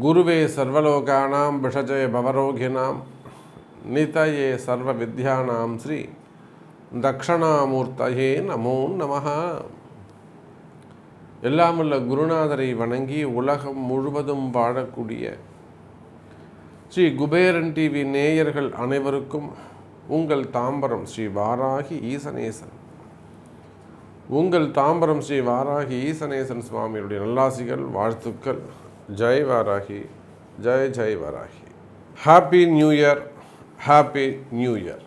குருவே சர்வலோகானாம் விஷஜய பவரோகிணாம் நிதயே சர்வ வித்யானாம் ஸ்ரீ தக்ஷணாமூர்த்தயே நமோ நமஹ. எல்லாமுள்ள குருநாதரை வணங்கி உலகம் முழுவதும் வாழக்கூடிய ஸ்ரீ குபேரன் டிவி நேயர்கள் அனைவருக்கும் உங்கள் தாம்பரம் ஸ்ரீ வாராகி ஈசனேசன். உங்கள் தாம்பரம் ஸ்ரீ வாராகி ஈசனேசன் சுவாமியுடைய நல்லாசிகள் வாழ்த்துக்கள். Jai Varahi Jai Jai Varahi. Happy new year happy new year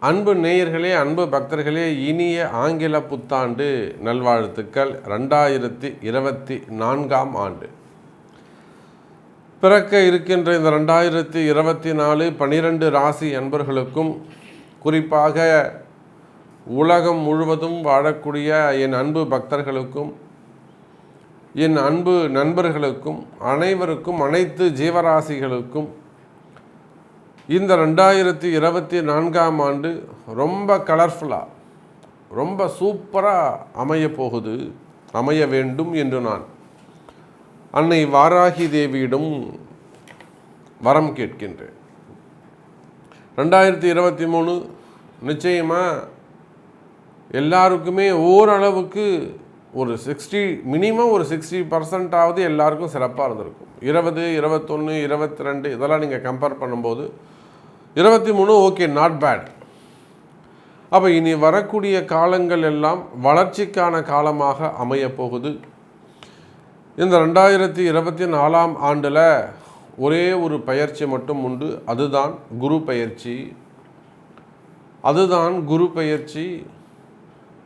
அன்பு நேயர்களே அன்பு பக்தர்களே இனிய ஆங்கில புத்தாண்டு நல்வாழ்த்துக்கள். ரெண்டாயிரத்தி இருபத்தி நான்காம் ஆண்டு. பிறக்க இருக்கின்ற இந்த ரெண்டாயிரத்தி இருபத்தி நாலு பனிரெண்டு ராசி அன்பர்களுக்கும் குறிப்பாக உலகம் முழுவதும் வாழக்கூடிய என் அன்பு பக்தர்களுக்கும் என் அன்பு நண்பர்களுக்கும் அனைவருக்கும் அனைத்து ஜீவராசிகளுக்கும் இந்த ரெண்டாயிரத்தி இருபத்தி நான்காம் ஆண்டு ரொம்ப கலர்ஃபுல்லாக ரொம்ப சூப்பராக அமைய போகுது அமைய வேண்டும் என்று நான் அன்னை வாராகி தேவியிடம் வரம் கேட்கின்றேன். ரெண்டாயிரத்தி இருபத்தி மூணு நிச்சயமாக எல்லாருக்குமே ஓரளவுக்கு ஒரு சிக்ஸ்டி மினிமம் ஒரு சிக்ஸ்டி பர்சன்டாவது எல்லாருக்கும் சிறப்பாக இருந்திருக்கும். இருபது இருபத்தொன்று இருபத்தி ரெண்டு இதெல்லாம் நீங்கள் கம்பேர் பண்ணும்போது இருபத்தி மூணு ஓகே நாட் பேட் அப்போ இனி வரக்கூடிய காலங்கள் எல்லாம் வளர்ச்சிக்கான காலமாக அமையப்போகுது. இந்த ரெண்டாயிரத்தி இருபத்தி நாலாம் ஆண்டில் ஒரே ஒரு பயிற்சி மட்டும் உண்டு. அதுதான் குரு பயிற்சி. அதுதான் குரு பயிற்சி.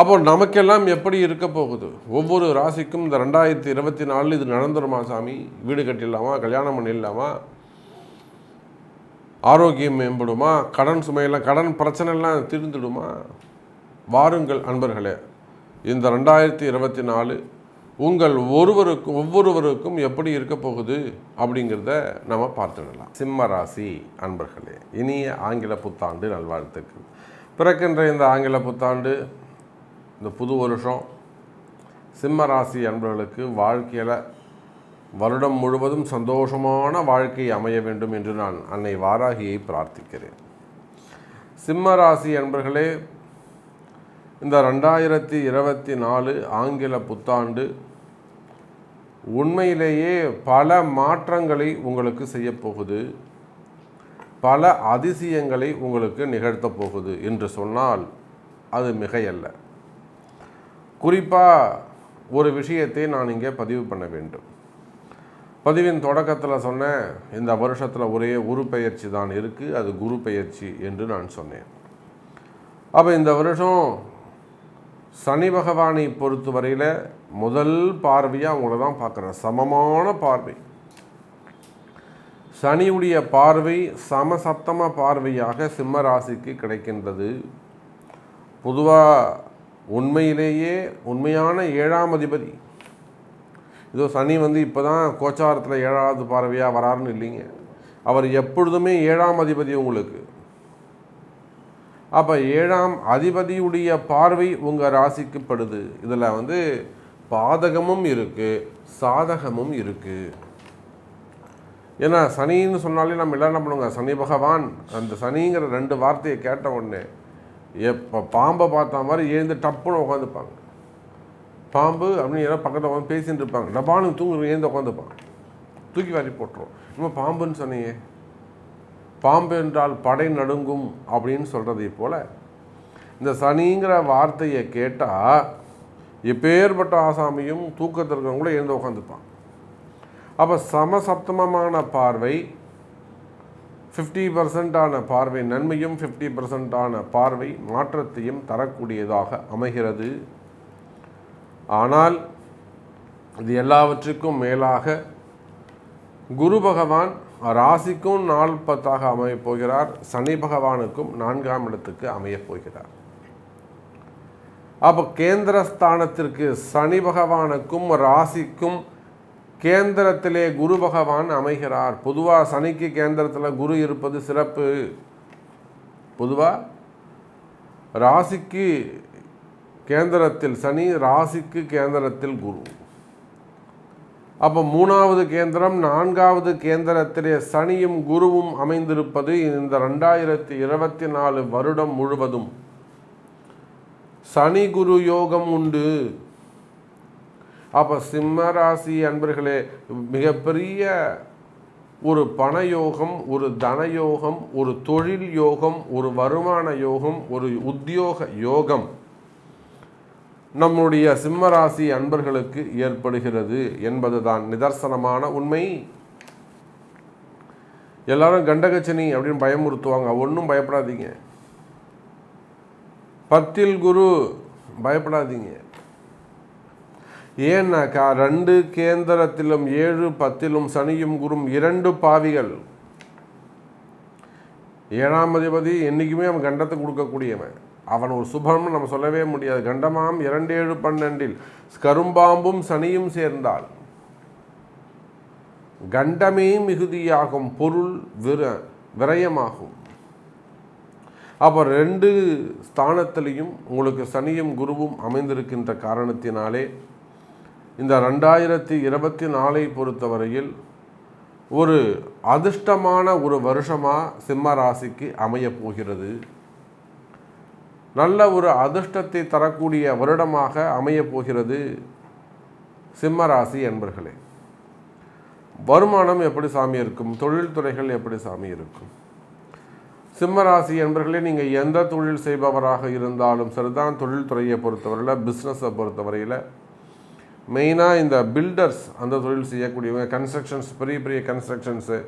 அப்போ நமக்கெல்லாம் எப்படி இருக்க போகுது? ஒவ்வொரு ராசிக்கும் இந்த ரெண்டாயிரத்தி இருபத்தி நாலு இது நடந்துருமா சாமி? வீடு கட்டிடலாமா? கல்யாணம் பண்ணிடலாமா? ஆரோக்கியம் மேம்படுமா? கடன் சுமையெல்லாம் கடன் பிரச்சனைலாம் தீர்ந்துடுமா? வாருங்கள் அன்பர்களே இந்த ரெண்டாயிரத்தி இருபத்தி நாலு உங்கள் ஒருவருக்கும் ஒவ்வொருவருக்கும் எப்படி இருக்க போகுது அப்படிங்கிறத நம்ம பார்த்துடலாம். சிம்ம ராசி அன்பர்களே இனிய ஆங்கில புத்தாண்டு நல்வாழ்த்துக்கள். பிறக்கின்ற இந்த ஆங்கில புத்தாண்டு இந்த புது வருஷம் சிம்ம ராசி அன்பர்களுக்கு வாழ்க்கையில் வருடம் முழுவதும் சந்தோஷமான வாழ்க்கை அமைய வேண்டும் என்று நான் அன்னை வாராகியை பிரார்த்திக்கிறேன். சிம்ம ராசி அன்பர்களே இந்த ரெண்டாயிரத்தி இருபத்தி நாலு ஆங்கில புத்தாண்டு உண்மையிலேயே பல மாற்றங்களை உங்களுக்கு செய்யப்போகுது பல அதிசயங்களை உங்களுக்கு நிகழ்த்தப் போகுது என்று சொன்னால் அது மிகையல்ல. குறிப்பாக ஒரு விஷயத்தை நான் இங்கே பதிவு பண்ண வேண்டும். பதிவின் தொடக்கத்தில் சொன்னேன் இந்த வருஷத்தில் ஒரே உரு பயிற்சி தான் இருக்குது அது குரு பயிற்சி என்று நான் சொன்னேன். அப்போ இந்த வருஷம் சனி பகவானை பொறுத்தவரையில் முதல் பார்வையாக அவங்கள தான் பார்க்குறேன் சமமான பார்வை. சனியுடைய பார்வை சமசப்தம பார்வையாக சிம்ம ராசிக்கு கிடைக்கின்றது. பொதுவாக உண்மையிலேயே உண்மையான ஏழாம் அதிபதி. இதோ சனி வந்து இப்போ தான் கோச்சாரத்தில் ஏழாவது பார்வையாக வராருன்னு இல்லைங்க. அவர் எப்பொழுதுமே ஏழாம் அதிபதி உங்களுக்கு. அப்போ ஏழாம் அதிபதியுடைய பார்வை உங்கள் ராசிக்கு படுது. இதில் வந்து பாதகமும் இருக்குது சாதகமும் இருக்குது ஏன்னா சனின்னு சொன்னாலே நம்ம எல்லாம் என்ன பண்ணுவோங்க? சனி பகவான். அந்த சனிங்கிற ரெண்டு வார்த்தையை கேட்ட உடனே எப்போ பாம்பை பார்த்த மாதிரி எழுந்து டப்புன்னு உட்காந்துப்பாங்க பாம்பு அப்படின்னு யாராவது பக்கத்தில் உட்காந்து பேசிகிட்டு இருப்பாங்க. டபானு தூங்கு எழுந்து உட்காந்துப்பாங்க தூக்கி வாரி போட்டுரும். இன்னும் பாம்புன்னு சொன்னையே பாம்பு என்றால் படை நடுங்கும் அப்படின்னு சொல்கிறதை போல் இந்த சனிங்கிற வார்த்தையை கேட்டால் எப்பேற்பட்ட ஆசாமியும் தூக்கத்தில் இருக்கிறவங்களும் கூட எழுந்து உட்காந்துப்பான் அப்போ சமசப்தமமான பார்வை ஃபிஃப்டி பர்சன்டான பார்வை நன்மையும் ஃபிஃப்டி பர்சன்டான பார்வை மாற்றத்தையும் தரக்கூடியதாக அமைகிறது. ஆனால் இது எல்லாவற்றுக்கும் மேலாக குரு பகவான் ராசிக்கும் நாள் பத்தாக அமையப் போகிறார். சனி பகவானுக்கும் நான்காம் இடத்துக்கு அமையப் போகிறார். அப்போ கேந்திரஸ்தானத்திற்கு சனி பகவானுக்கும் ராசிக்கும் கேந்திரத்திலே குரு பகவான் அமைகிறார். பொதுவாக சனிக்கு கேந்திரத்தில் குரு இருப்பது சிறப்பு. பொதுவாக ராசிக்கு கேந்திரத்தில் சனி ராசிக்கு கேந்திரத்தில் குரு. அப்போ மூணாவது கேந்திரம் நான்காவது கேந்திரத்திலே சனியும் குருவும் அமைந்திருப்பது இந்த ரெண்டாயிரத்தி இருபத்தி நாலு வருடம் முழுவதும். சனி குரு யோகம் உண்டு. அப்போ சிம்ம ராசி அன்பர்களே மிகப்பெரிய ஒரு பணயோகம் ஒரு தனயோகம் ஒரு தொழில் யோகம் ஒரு வருமான யோகம் ஒரு உத்தியோக யோகம் நம்முடைய சிம்மராசி அன்பர்களுக்கு ஏற்படுகிறது என்பதுதான் நிதர்சனமான உண்மை. எல்லாரும் கண்டகச்சனி அப்படின்னு பயமுறுத்துவாங்க. ஒன்றும் பயப்படாதீங்க. பத்தில் குரு பயப்படாதீங்க. ஏன்னாக்கா ரெண்டு கேந்திரத்திலும் ஏழு பத்திலும் சனியும் குரும் இரண்டு பாவிகள். ஏழாம் அதிபதி என்றைக்குமே அவன் கண்டத்தை கொடுக்கக்கூடியவன். அவன் ஒரு சுபம்னு நம்ம சொல்லவே முடியாது. கண்டமாம் இரண்டு ஏழு பன்னெண்டில் கரும்பாம்பும் சனியும் சேர்ந்தால் கண்டமே மிகுதியாகும் பொருள் விர விரயமாகும். அப்போ ரெண்டு ஸ்தானத்திலையும் உங்களுக்கு சனியும் குருவும் அமைந்திருக்கின்ற காரணத்தினாலே இந்த ரெண்டாயிரத்தி இருபத்தி நாலை பொறுத்தவரையில் ஒரு அதிர்ஷ்டமான ஒரு வருஷமாக சிம்ம ராசிக்கு அமையப் போகிறது. நல்ல ஒரு அதிர்ஷ்டத்தை தரக்கூடிய வருடமாக அமையப் போகிறது சிம்ம ராசி என்பர்களே. வருமானம் எப்படி சாமி இருக்கும்? தொழில்துறைகள் எப்படி சாமி இருக்கும்? சிம்மராசி என்பர்களே நீங்கள் எந்த தொழில் செய்பவராக இருந்தாலும் சரிதான் தொழில்துறையை பொறுத்தவரையில் பிஸ்னஸை பொறுத்தவரையில் மெயினாக இந்த பில்டர்ஸ் அந்த தொழில் செய்யக்கூடியவங்க கன்ஸ்ட்ரக்ஷன்ஸ் பெரிய பெரிய கன்ஸ்ட்ரக்ஷன்ஸு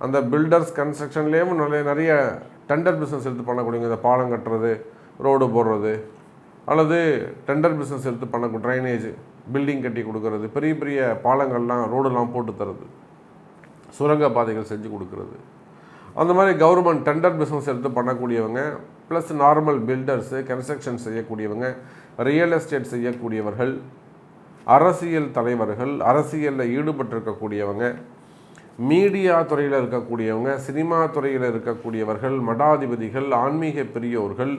அந்த பில்டர்ஸ் கன்ஸ்ட்ரக்ஷன்லேயும் நிறைய நிறைய டெண்டர் பிஸ்னஸ் எடுத்து பண்ணக்கூடியவங்க இந்த பாலம் கட்டுறது ரோடு போடுறது அல்லது டெண்டர் பிஸ்னஸ் எடுத்து பண்ணக்கூடிய ட்ரைனேஜ் பில்டிங் கட்டி கொடுக்கறது பெரிய பெரிய பாலங்கள்லாம் ரோடெல்லாம் போட்டு தரது சுரங்க பாதைகள் செஞ்சு கொடுக்கறது. அந்த மாதிரி கவர்மெண்ட் டெண்டர் பிஸ்னஸ் எடுத்து பண்ணக்கூடியவங்க ப்ளஸ் நார்மல் பில்டர்ஸு கன்ஸ்ட்ரக்ஷன் செய்யக்கூடியவங்க ரியல் எஸ்டேட் செய்யக்கூடியவர்கள் அரசியல் தலைவர்கள் அரசியலில் ஈடுபட்டிருக்கக்கூடியவங்க மீடியா துறையில் இருக்கக்கூடியவங்க சினிமா துறையில் இருக்கக்கூடியவர்கள் மடாதிபதிகள் ஆன்மீக பெரியோர்கள்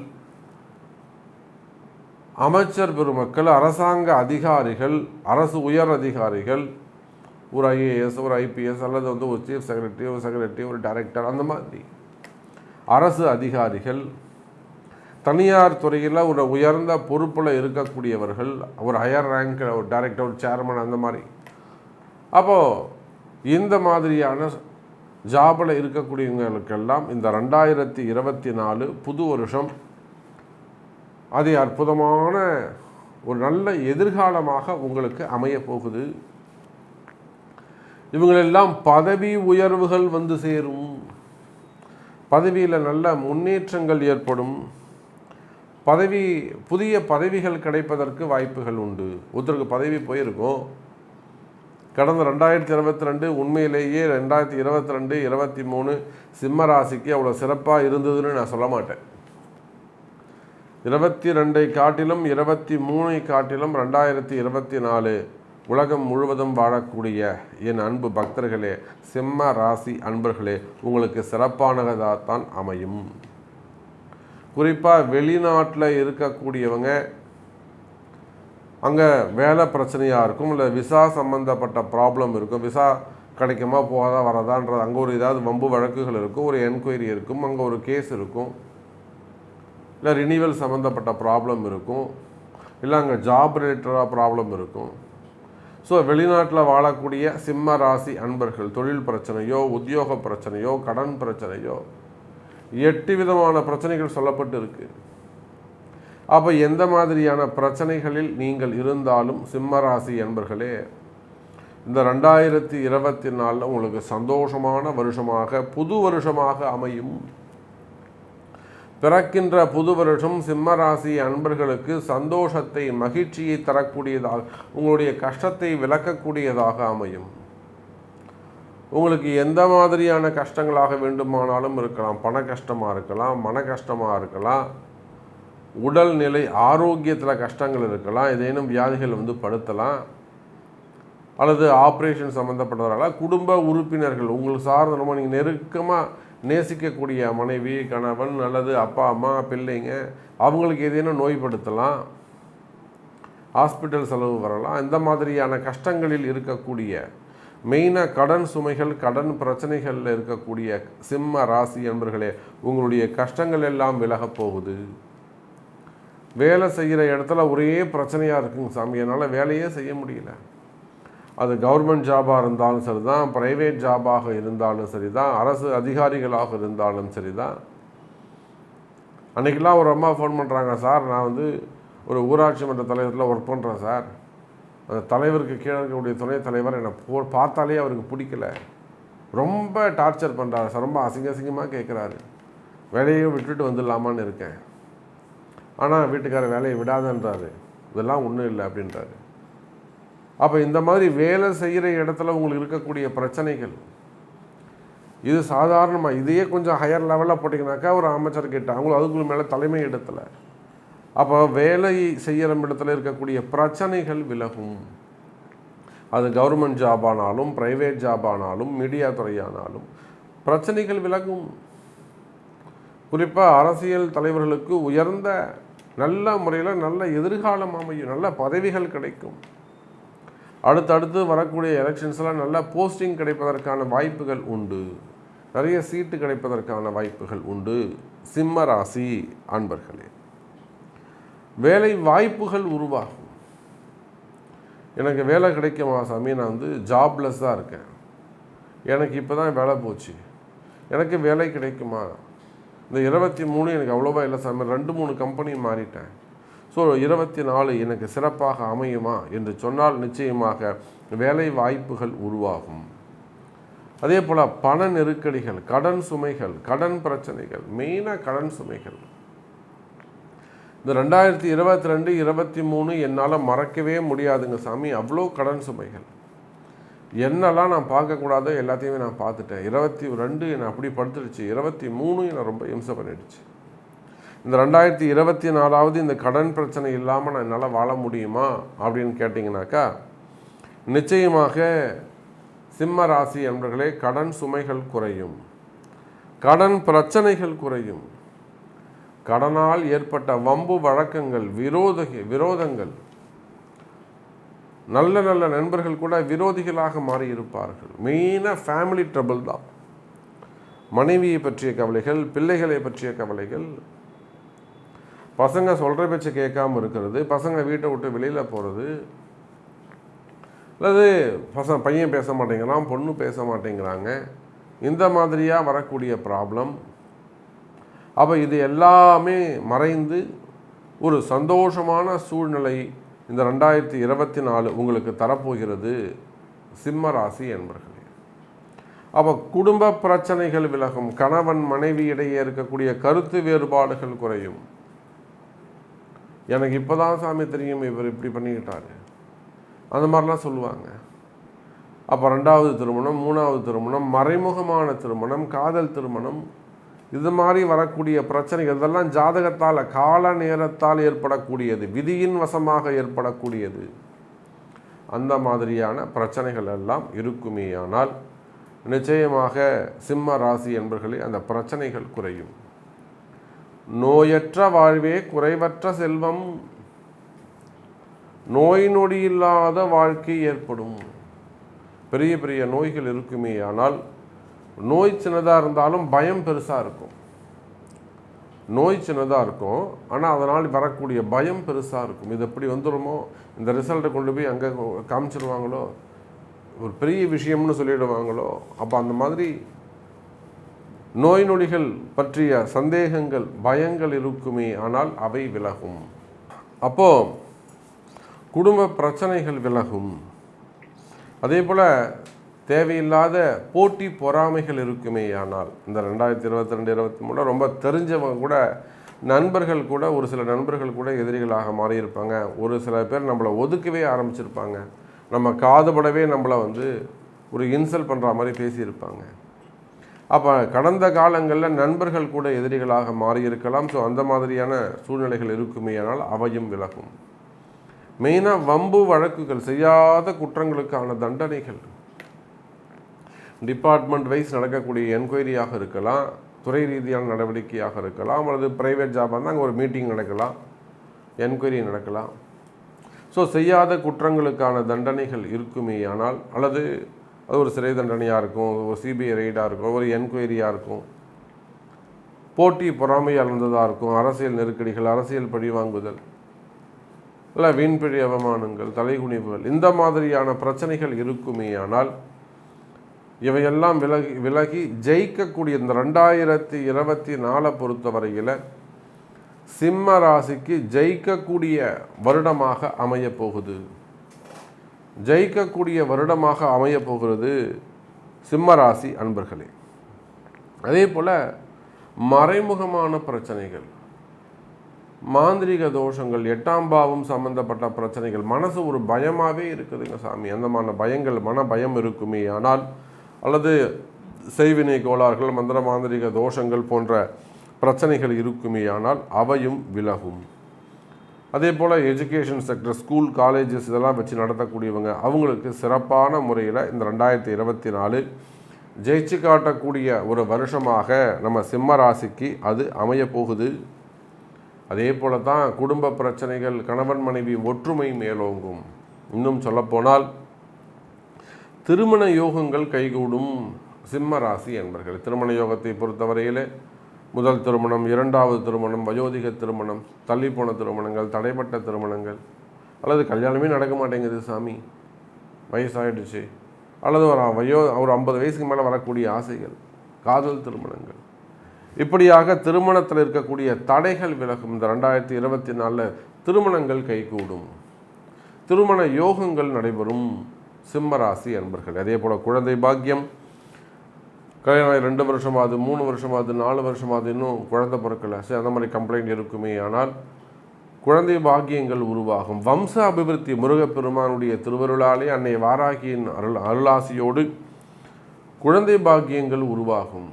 அமைச்சர் பெருமக்கள் அரசாங்க அதிகாரிகள் அரசு உயர் அதிகாரிகள் ஒரு ஐஏஎஸ் ஒரு ஐபிஎஸ் அல்லது வந்து ஒரு சீஃப் செக்ரட்டரி ஒரு செக்ரட்டரி ஒரு டைரக்டர் அந்த மாதிரி. அரசு அதிகாரிகள் தனியார் துறையில் ஒரு உயர்ந்த பொறுப்பில் இருக்கக்கூடியவர்கள் ஒரு ஹையர் ரேங்க் ஒரு டைரக்டர் ஒரு சேர்மன் அந்த மாதிரி. அப்போது இந்த மாதிரியான ஜாபில் இருக்கக்கூடியவங்களுக்கெல்லாம் இந்த ரெண்டாயிரத்தி இருபத்தி நாலு புது வருஷம் அது அற்புதமான ஒரு நல்ல எதிர்காலமாக உங்களுக்கு அமைய போகுது. இவங்களெல்லாம் பதவி உயர்வுகள் வந்து சேரும். பதவியில் நல்ல முன்னேற்றங்கள் ஏற்படும். பதவி புதிய பதவிகள் கிடைப்பதற்கு வாய்ப்புகள் உண்டு. ஒருத்தருக்கு பதவி போயிருக்கும். கடந்த ரெண்டாயிரத்தி இருபத்தி ரெண்டு உண்மையிலேயே ரெண்டாயிரத்தி இருபத்தி ரெண்டு இருபத்தி மூணு சிம்ம ராசிக்கு அவ்வளோ சிறப்பாக இருந்ததுன்னு நான் சொல்ல மாட்டேன். இருபத்தி ரெண்டை காட்டிலும் இருபத்தி மூணை காட்டிலும் ரெண்டாயிரத்தி இருபத்தி நாலு உலகம் முழுவதும் வாழக்கூடிய என் அன்பு பக்தர்களே சிம்ம ராசி அன்பர்களே உங்களுக்கு சிறப்பானதாக தான் அமையும். குறிப்பாக வெளிநாட்டில் இருக்கக்கூடியவங்க அங்கே வேலை பிரச்சனையாக இருக்கும் இல்லை விசா சம்மந்தப்பட்ட ப்ராப்ளம் இருக்கும். விசா கிடைக்குமா போகாதா வரதான்றது அங்கே ஒரு ஏதாவது வம்பு வழக்குகள் இருக்கும் ஒரு என்கொயரி இருக்கும் அங்கே ஒரு கேஸ் இருக்கும். இல்லை ரினிவல் சம்மந்தப்பட்ட ப்ராப்ளம் இருக்கும். இல்லை அங்கே ஜாப் ரிலேட்டடாக ப்ராப்ளம் இருக்கும். ஸோ வெளிநாட்டில் வாழக்கூடிய சிம்ம ராசி அன்பர்கள் தொழில் பிரச்சனையோ உத்தியோக பிரச்சனையோ கடன் பிரச்சனையோ எட்டு விதமான பிரச்சனைகள் சொல்லப்பட்டு இருக்கு அப்போ எந்த மாதிரியான பிரச்சனைகளில் நீங்கள் இருந்தாலும் சிம்மராசி என்பர்களே அன்பர்களே இந்த ரெண்டாயிரத்தி இருபத்தி நாலில் உங்களுக்கு சந்தோஷமான வருஷமாக புது வருஷமாக அமையும். பிறக்கின்ற புது வருஷம் சிம்மராசி அன்பர்களுக்கு சந்தோஷத்தை மகிழ்ச்சியை தரக்கூடியதாக உங்களுடைய கஷ்டத்தை விளக்கக்கூடியதாக அமையும். உங்களுக்கு எந்த மாதிரியான கஷ்டங்களாக வேண்டுமானாலும் இருக்கலாம். பண கஷ்டமாக இருக்கலாம் மன கஷ்டமாக இருக்கலாம் உடல்நிலை ஆரோக்கியத்தில் கஷ்டங்கள் இருக்கலாம் ஏதேனும் வியாதிகள் வந்து படுத்தலாம் அல்லது ஆப்ரேஷன் சம்மந்தப்பட்டவர்களால் குடும்ப உறுப்பினர்கள் உங்களுக்கு சார்ந்த ரொம்ப நீங்கள் நெருக்கமாக நேசிக்கக்கூடிய மனைவி கணவன் அல்லது அப்பா அம்மா பிள்ளைங்க அவங்களுக்கு ஏதேனும் நோய்படுத்தலாம் ஹாஸ்பிட்டல் செலவு வரலாம் இந்த மாதிரியான கஷ்டங்களில் இருக்கக்கூடிய மெயினாக கடன் சுமைகள் கடன் பிரச்சனைகளில் இருக்கக்கூடிய சிம்ம ராசி என்பர்களே உங்களுடைய கஷ்டங்கள் எல்லாம் விலகப் போகுது. வேலை செய்கிற இடத்துல ஒரே பிரச்சனையாக இருக்குங்க சாமி. என்னால் வேலையே செய்ய முடியல. அது கவர்மெண்ட் ஜாபாக இருந்தாலும் சரி தான் ப்ரைவேட் ஜாபாக இருந்தாலும் சரி தான் அரசு அதிகாரிகளாக இருந்தாலும் சரி தான் அன்றைக்கெல்லாம் ஒரு அம்மா ஃபோன் பண்ணுறாங்க சார் நான் வந்து ஒரு ஊராட்சி மன்ற தலைவரத்தில் ஒர்க் பண்ணுறேன் சார். அந்த தலைவருக்கு கீழே இருக்கக்கூடிய துணை தலைவர் என்னை போ பார்த்தாலே அவருக்கு பிடிக்கல. ரொம்ப டார்ச்சர் பண்ணுறாரு சார் ரொம்ப அசிங்க அசிங்கமாக கேட்குறாரு வேலையை விட்டுட்டு வந்துடலாமான்னு இருக்கேன். ஆனால் வீட்டுக்காரர் வேலையை விடாதன்றாரு. இதெல்லாம் ஒன்றும் இல்லை அப்படின்றாரு. அப்போ இந்த மாதிரி வேலை செய்கிற இடத்துல உங்களுக்கு இருக்கக்கூடிய பிரச்சனைகள் இது சாதாரணமாக இதையே கொஞ்சம் ஹையர் லெவலில் போட்டிங்கனாக்கா ஒரு அமைச்சர் கிட்ட அவங்களும் அதுக்குள்ள மேலே தலைமை இடத்துல அப்போ வேலை செய்கிற இடத்துல இருக்கக்கூடிய பிரச்சனைகள் விலகும். அது கவர்மெண்ட் ஜாப் ஆனாலும் ப்ரைவேட் ஜாப் ஆனாலும் மீடியா துறையானாலும் பிரச்சனைகள் விலகும். குறிப்பாக அரசியல் தலைவர்களுக்கு உயர்ந்த நல்ல முறையில் நல்ல எதிர்காலம் அமையும் நல்ல பதவிகள் கிடைக்கும். அடுத்தடுத்து வரக்கூடிய எலெக்ஷன்ஸ்லாம் நல்ல போஸ்டிங் கிடைப்பதற்கான வாய்ப்புகள் உண்டு. நிறைய சீட்டு கிடைப்பதற்கான வாய்ப்புகள் உண்டு. சிம்ம ராசி அன்பர்களே. வேலை வாய்ப்புகள் உருவாகும். எனக்கு வேலை கிடைக்குமா சாமி? நான் வந்து ஜாப்லெஸ்ஸாக இருக்கேன். எனக்கு இப்போ தான் வேலை போச்சு. எனக்கு வேலை கிடைக்குமா? இந்த இருபத்தி மூணு எனக்கு அவ்வளோவா இல்லை சாமி. ரெண்டு மூணு கம்பெனி மாறிட்டேன். ஸோ இருபத்தி நாலு எனக்கு சிறப்பாக அமையுமா என்று சொன்னால் நிச்சயமாக வேலை வாய்ப்புகள் உருவாகும். அதே போல் பண நெருக்கடிகள் கடன் சுமைகள் கடன் பிரச்சனைகள் மெயினாக கடன் சுமைகள். இந்த ரெண்டாயிரத்தி இருபத்தி ரெண்டு இருபத்தி மூணு என்னால் மறக்கவே முடியாதுங்க சாமி. அவ்வளோ கடன் சுமைகள். என்னெல்லாம் நான் பார்க்கக்கூடாதோ எல்லாத்தையுமே நான் பார்த்துட்டேன். இருபத்தி ரெண்டு என்னை அப்படி படுத்துடுச்சு. இருபத்தி மூணு என்னை ரொம்ப இம்சை பண்ணிடுச்சு. இந்த ரெண்டாயிரத்தி இருபத்தி நாலாவது இந்த கடன் பிரச்சனை இல்லாமல் நான் என்னால் வாழ முடியுமா அப்படின்னு கேட்டிங்கனாக்கா நிச்சயமாக சிம்ம ராசி என்பர்களே கடன் சுமைகள் குறையும். கடன் பிரச்சனைகள் குறையும். கடனால் ஏற்பட்ட வம்பு வழக்கங்கள் விரோத விரோதங்கள். நல்ல நல்ல நண்பர்கள் கூட விரோதிகளாக மாறி இருப்பார்கள் மெயினாக ஃபேமிலி ட்ரபிள் தான். மனைவியை பற்றிய கவலைகள் பிள்ளைகளை பற்றிய கவலைகள். பசங்க சொல்கிற பேச்சு கேட்காம இருக்கிறது பசங்க வீட்டை விட்டு வெளியில் போகிறது அல்லது பசங்க பையன் பேச மாட்டேங்கிறான் பொண்ணு பேச மாட்டேங்கிறாங்க. இந்த மாதிரியாக வரக்கூடிய ப்ராப்ளம் அப்போ இது எல்லாமே மறைந்து ஒரு சந்தோஷமான சூழ்நிலை இந்த ரெண்டாயிரத்தி இருபத்தி நாலு உங்களுக்கு தரப்போகிறது சிம்ம ராசி என்பர்களே. அப்போ குடும்ப பிரச்சனைகள் விலகும் கணவன் மனைவி இடையே இருக்கக்கூடிய கருத்து வேறுபாடுகள் குறையும். எனக்கு இப்போ தான் சாமி தெரியும் இவர் இப்படி பண்ணிக்கிட்டாரு. அந்த மாதிரிலாம் சொல்லுவாங்க. அப்போ ரெண்டாவது திருமணம் மூணாவது திருமணம் மறைமுகமான திருமணம் காதல் திருமணம் இது மாதிரி வரக்கூடிய பிரச்சனைகள் இதெல்லாம் ஜாதகத்தால் கால நேரத்தால் ஏற்படக்கூடியது விதியின் வசமாக ஏற்படக்கூடியது. அந்த மாதிரியான பிரச்சனைகள் எல்லாம் இருக்குமேயானால் நிச்சயமாக சிம்ம ராசி என்பர்களே அந்த பிரச்சனைகள் குறையும். நோயற்ற வாழ்வே குறைவற்ற செல்வம். நோய் நொடி இல்லாத வாழ்க்கை ஏற்படும். பெரிய பெரிய நோய்கள் இருக்குமே ஆனால் நோய் சின்னதாக இருந்தாலும் பயம் பெருசாக இருக்கும். நோய் சின்னதாக இருக்கும். ஆனால் அதனால் வரக்கூடிய பயம் பெருசாக இருக்கும். இது எப்படி வந்துடுமோ? இந்த ரிசல்ட்டை கொண்டு போய் அங்கே காமிச்சிருவாங்களோ? ஒரு பெரிய விஷயம்னு சொல்லிடுவாங்களோ? அப்போ அந்த மாதிரி நோய் நொடிகள் பற்றிய சந்தேகங்கள் பயங்கள் இருக்குமே. ஆனால் அவை விலகும். அப்போ குடும்ப பிரச்சனைகள் விலகும். அதே போல் தேவையில்லாத போட்டி பொறாமைகள் இருக்குமே ஆனால் இந்த ரெண்டாயிரத்தி இருபத்தி ரெண்டு இருபத்தி மூணு ரொம்ப தெரிஞ்சவங்க கூட நண்பர்கள் கூட ஒரு சில நண்பர்கள் கூட எதிரிகளாக மாறியிருப்பாங்க. ஒரு சில பேர் நம்மளை ஒதுக்கவே ஆரம்பிச்சிருப்பாங்க. நம்ம காதுபடவே நம்மளை வந்து ஒரு இன்சல்ட் பண்ணுற மாதிரி பேசியிருப்பாங்க. அப்போ கடந்த காலங்களில் நண்பர்கள் கூட எதிரிகளாக மாறியிருக்கலாம். ஸோ அந்த மாதிரியான சூழ்நிலைகள் இருக்குமே ஆனால் அவையும் விலகும். மெயினாக வம்பு வழக்குகள் செய்யாத குற்றங்களுக்கான தண்டனைகள். டிபார்ட்மெண்ட் வைஸ் நடக்கக்கூடிய என்கொயரியாக இருக்கலாம் துறை ரீதியான நடவடிக்கையாக இருக்கலாம் அல்லது ப்ரைவேட் ஜாபாக இருந்தால் அங்கே ஒரு மீட்டிங் நடக்கலாம் என்கொயரி நடக்கலாம். ஸோ செய்யாத குற்றங்களுக்கான தண்டனைகள் இருக்குமே ஆனால் அல்லது அது ஒரு சிறை தண்டனையாக இருக்கும் ஒரு சிபிஐ ரெய்டாக இருக்கும் ஒரு என்கொயரியாக இருக்கும் போட்டி பொறாமை இருந்ததாக இருக்கும் அரசியல் நெருக்கடிகள் அரசியல் பழிவாங்குதல் இல்லை வீண்பிழி அவமானங்கள் தலைகுனிவுகள் இந்த மாதிரியான பிரச்சனைகள் இருக்குமே ஆனால் இவையெல்லாம் விலகி விலகி ஜெயிக்கக்கூடிய இந்த ரெண்டாயிரத்தி இருபத்தி நாலை பொறுத்தவரையில் சிம்ம ராசிக்கு ஜெயிக்கக்கூடிய வருடமாக அமையப் போகுது. ஜெயிக்கக்கூடிய வருடமாக அமையப்போகிறது சிம்ம ராசி அன்பர்களே. அதே போல் மறைமுகமான பிரச்சனைகள் மாந்திரிக தோஷங்கள் எட்டாம் பாவம் சம்பந்தப்பட்ட பிரச்சனைகள் மனசு ஒரு பயமாகவே இருக்குதுங்க சாமி. அந்தமான பயங்கள் மன பயம் இருக்குமே. ஆனால் அல்லது செய்வினை கோளாறுகள் மந்திர மாந்திரிக தோஷங்கள் போன்ற பிரச்சனைகள் இருக்குமே ஆனால் அவையும் விலகும். அதே போல் எஜுகேஷன் செக்டர் ஸ்கூல் காலேஜஸ் இதெல்லாம் வச்சு நடத்தக்கூடியவங்க அவங்களுக்கு சிறப்பான முறையில் இந்த ரெண்டாயிரத்தி இருபத்தி நாலு ஜெயிச்சு காட்டக்கூடிய ஒரு வருஷமாக நம்ம சிம்ம ராசிக்கு அது அமையப்போகுது அதே போல தான் குடும்ப பிரச்சனைகள் கணவன் மனைவி ஒற்றுமை மேலோங்கும். இன்னும் சொல்லப்போனால் திருமண யோகங்கள் கைகூடும் சிம்ம ராசி என்பர்கள். திருமண யோகத்தை பொறுத்தவரையில் முதல் திருமணம் இரண்டாவது திருமணம் வயோதிக திருமணம் தள்ளிப்போன திருமணங்கள் தடைப்பட்ட திருமணங்கள் அல்லது கல்யாணமே நடக்க மாட்டேங்குது சாமி. வயசாயிடுச்சு. அல்லது ஒரு வயோ ஒரு ஐம்பது வயசுக்கு மேலே வரக்கூடிய ஆசைகள் காதல் திருமணங்கள். இப்படியாக திருமணத்தில் இருக்கக்கூடிய தடைகள் விலகும். இந்த ரெண்டாயிரத்தி இருபத்தி நாலில் திருமணங்கள் கைகூடும். திருமண யோகங்கள் நடைபெறும். சிம்மராசி அன்பர்கள் அதே போல் குழந்தை பாக்கியம். கல்யாணம் ஆகி ரெண்டு வருஷமாவது மூணு வருஷமாவது நாலு வருஷமாவது இன்னும் குழந்தை பிறக்கல. சரி அந்த மாதிரி கம்ப்ளைண்ட் இருக்குமே. ஆனால் குழந்தை பாக்கியங்கள் உருவாகும். வம்ச அபிவிருத்தி முருகப்பெருமானுடைய திருவருளாலே அன்னை வாராகியின் அருள் அருளாசியோடு குழந்தை பாக்கியங்கள் உருவாகும்.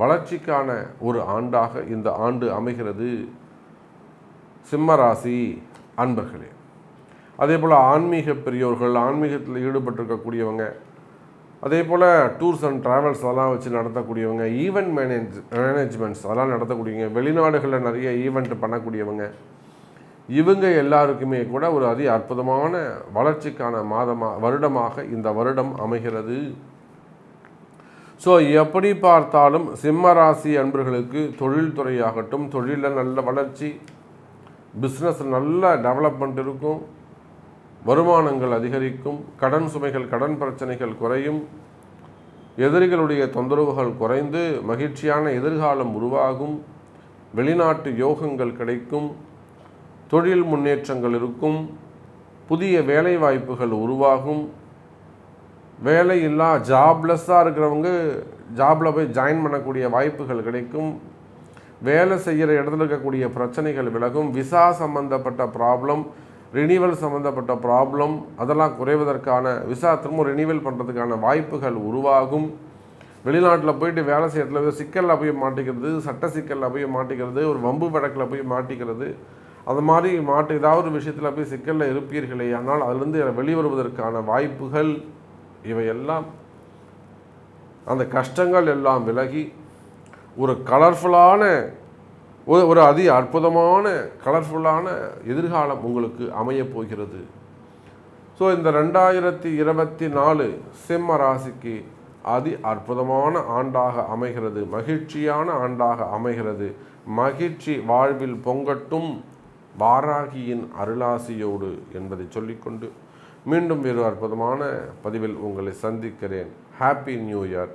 வளர்ச்சிக்கான ஒரு ஆண்டாக இந்த ஆண்டு அமைகிறது சிம்மராசி அன்பர்களே. அதே போல் ஆன்மீக பெரியோர்கள் ஆன்மீகத்தில் ஈடுபட்டிருக்கக்கூடியவங்க அதே போல் டூர்ஸ் அண்ட் ட்ராவல்ஸ் அதெல்லாம் வச்சு நடத்தக்கூடியவங்க ஈவெண்ட் மேனேஜ் மேனேஜ்மெண்ட்ஸ் அதெல்லாம் நடத்தக்கூடியவங்க வெளிநாடுகளில் நிறைய ஈவெண்ட் பண்ணக்கூடியவங்க இவங்க எல்லாருக்குமே கூட ஒரு அதி அற்புதமான வளர்ச்சிக்கான மாதமாக வருடமாக இந்த வருடம் அமைகிறது. ஸோ எப்படி பார்த்தாலும் சிம்ம ராசி அன்பர்களுக்கு தொழில்துறையாகட்டும் தொழிலில் நல்ல வளர்ச்சி பிஸ்னஸ் நல்ல டெவலப்மெண்ட் இருக்கும். வருமானங்கள் அதிகரிக்கும் கடன் சுமைகள் கடன் பிரச்சனைகள் குறையும் எதிரிகளுடைய தொந்தரவுகள் குறைந்து மகிழ்ச்சியான எதிர்காலம் உருவாகும் வெளிநாட்டு யோகங்கள் கிடைக்கும் தொழில் முன்னேற்றங்கள் இருக்கும் புதிய வேலை வாய்ப்புகள் உருவாகும் வேலை இல்லா ஜாப்லெஸ்ஸாக இருக்கிறவங்க ஜாபில் போய் ஜாயின் பண்ணக்கூடிய வாய்ப்புகள் கிடைக்கும் வேலை செய்கிற இடத்துல இருக்கக்கூடிய பிரச்சனைகள் விலகும் விசா சம்பந்தப்பட்ட ப்ராப்ளம் ரினிவல் சம்மந்தப்பட்ட ப்ராப்ளம் அதெல்லாம் குறைவதற்கான விசா திரும்ப ரினிவல் பண்ணுறதுக்கான வாய்ப்புகள் உருவாகும். வெளிநாட்டில் போயிட்டு வேலை செய்யறதுல சிக்கலில் போய் மாட்டிக்கிறது சட்ட சிக்கலில் போய் மாட்டிக்கிறது ஒரு வம்பு வழக்கில் போய் மாட்டிக்கிறது அது மாதிரி மாட்டு ஏதாவது ஒரு விஷயத்தில் போய் சிக்கலில் இருப்பீர்களே ஆனால் அதுலேருந்து வெளிவருவதற்கான வாய்ப்புகள் இவையெல்லாம். அந்த கஷ்டங்கள் எல்லாம் விலகி ஒரு கலர்ஃபுல்லான ஒரு அதி அற்புதமான கலர்ஃபுல்லான எதிர்காலம் உங்களுக்கு அமையப் போகிறது. ஸோ இந்த ரெண்டாயிரத்தி இருபத்தி நாலு சிம்ம ராசிக்கு அதி அற்புதமான ஆண்டாக அமைகிறது. மகிழ்ச்சியான ஆண்டாக அமைகிறது. மகிழ்ச்சி வாழ்வில் பொங்கட்டும் வாராகியின் அருளாசியோடு என்பதை சொல்லிக்கொண்டு மீண்டும் வேறு அற்புதமான பதிவில் உங்களை சந்திக்கிறேன். Happy new year